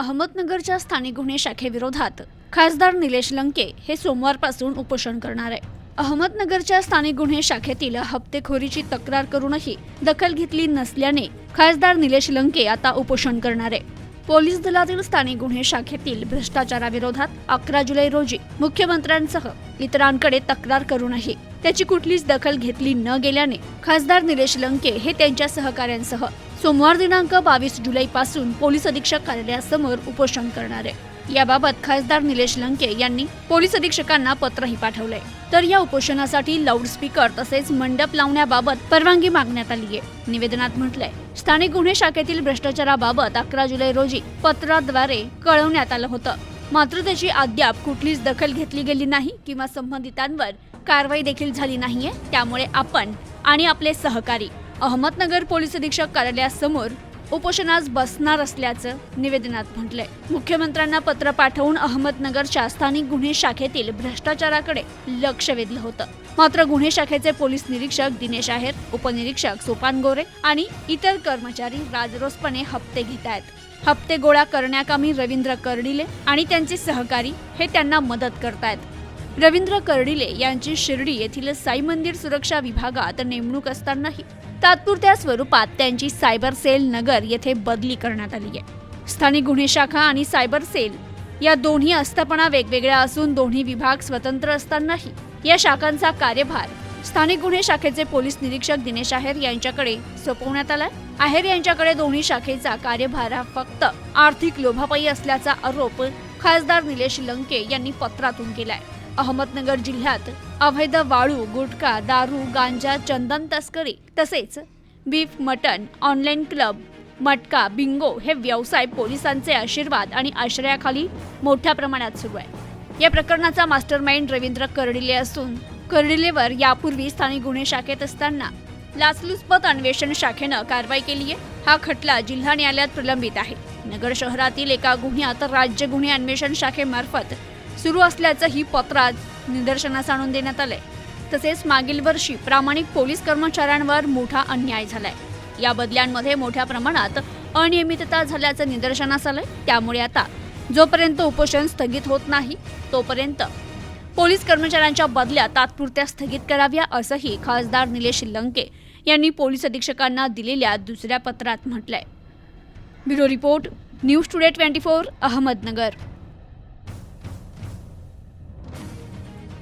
अहमदनगरच्या स्थानिक गुन्हे शाखेविरोधात खासदार निलेश लंके हे सोमवारपासून उपोषण करणार आहे. अहमदनगरच्या स्थानिक गुन्हे शाखेतील हप्तेखोरीची तक्रार करूनही दखल घेतली नसल्याने खासदार निलेश लंके आता उपोषण करणार आहे. पोलीस दलातील स्थानिक गुन्हे शाखेतील भ्रष्टाचाराविरोधात अकरा जुलै रोजी मुख्यमंत्र्यांसह इतरांकडे तक्रार करूनही त्याची कुठलीच दखल घेतली न गेल्याने खासदार निलेश लंके हे त्यांच्या सहकाऱ्यांसह सोमवार दिनांक बावीस जुलैपासून पोलीस अधीक्षक कार्यालयासमोर उपोषण करणार आहे. याबाबत खासदार निलेश लंके यांनी पोलीस अधीक्षकांना पत्रही पाठवलंय. तर या उपोषणासाठी लाऊडस्पीकर तसेच मंडप लावण्याबाबत परवानगी मागण्यात आली आहे निवेदनात म्हटलंय स्थानिक गुन्हे शाखेतील भ्रष्टाचाराबाबत अकरा जुलै रोजी पत्राद्वारे कळवण्यात आलं होतं. मात्र त्याची अद्याप कुठलीच दखल घेतली गेली नाही किंवा संबंधितांवर कारवाई देखील झाली नाहीये. त्यामुळे आपण आणि आपले सहकारी अहमदनगर पोलीस अधीक्षक कार्यालयासमोर उपोषणास बसणार असल्याचं निवेदनात म्हटलंय. मुख्यमंत्र्यांना पत्र पाठवून अहमदनगरच्या स्थानिक गुन्हे शाखेतील भ्रष्टाचाराकडे लक्ष वेधलं होतं. मात्र गुन्हे शाखेचे पोलीस निरीक्षक दिनेश आहेर उपनिरीक्षक सोपान गोरे आणि इतर कर्मचारी राजरोसपणे हप्ते घेत आहेत. हप्ते गोळा करण्याकामी रवींद्र कर्डिले आणि त्यांचे सहकारी हे त्यांना मदत करतायत. रवींद्र कर्डिले यांची शिर्डी येथील साई मंदिर सुरक्षा विभागात नेमणूक असतानाही तात्पुरत्या स्वरूपात त्यांची सायबर सेल नगर येथे बदली करण्यात आली आहे. स्थानिक गुन्हे शाखा आणि सायबर सेल या दोन्ही आस्थापना वेगवेगळ्या असून दोन्ही विभाग स्वतंत्र असतानाही या शाखांचा कार्यभार स्थानिक गुन्हे शाखेचे पोलीस निरीक्षक दिनेश आहेर यांच्याकडे सोपवण्यात आलाय. आहेर यांच्याकडे दोन्ही शाखेचा कार्यभार हा फक्त आर्थिक लोभापायी असल्याचा आरोप खासदार निलेश लंके यांनी पत्रातून केलाय. अहमदनगर जिल्ह्यात अवैध वाळू गुटखा दारू गांजा चंदन तस्करी तसेच बीफ मटन ऑनलाईन क्लब मटका बिंगो हे व्यवसाय पोलिसांचे आशीर्वाद आणि आश्रयाखाली मोठ्या प्रमाणात सुरू आहे. या प्रकरणाचा मास्टरमाइंड रवींद्र कर्डिले असून कर्डिलेवर यापूर्वी स्थानिक गुन्हे शाखेत असताना लाचलुचपत अन्वेषण शाखेनं कारवाई केली आहे. हा खटला जिल्हा न्यायालयात प्रलंबित आहे. नगर शहरातील एका गुन्ह्यात राज्य गुन्हे अन्वेषण शाखेमार्फत सुरू असल्याचं ही पत्रात निदर्शनास आणून देण्यात आलंय. तसेच मागील वर्षी प्रामाणिक पोलीस कर्मचाऱ्यांवर मोठा अन्याय झालाय. या बदल्यांमध्ये मोठ्या प्रमाणात अनियमितता झाल्याचं निदर्शनास आलंय. त्यामुळे आता जोपर्यंत उपोषण स्थगित होत नाही तोपर्यंत पोलीस कर्मचाऱ्यांच्या बदल्या तात्पुरत्या स्थगित कराव्या असंही खासदार निलेश लंके यांनी पोलीस अधीक्षकांना दिलेल्या दुसऱ्या पत्रात म्हटलंय. Bureau report news today twenty four Ahmednagar.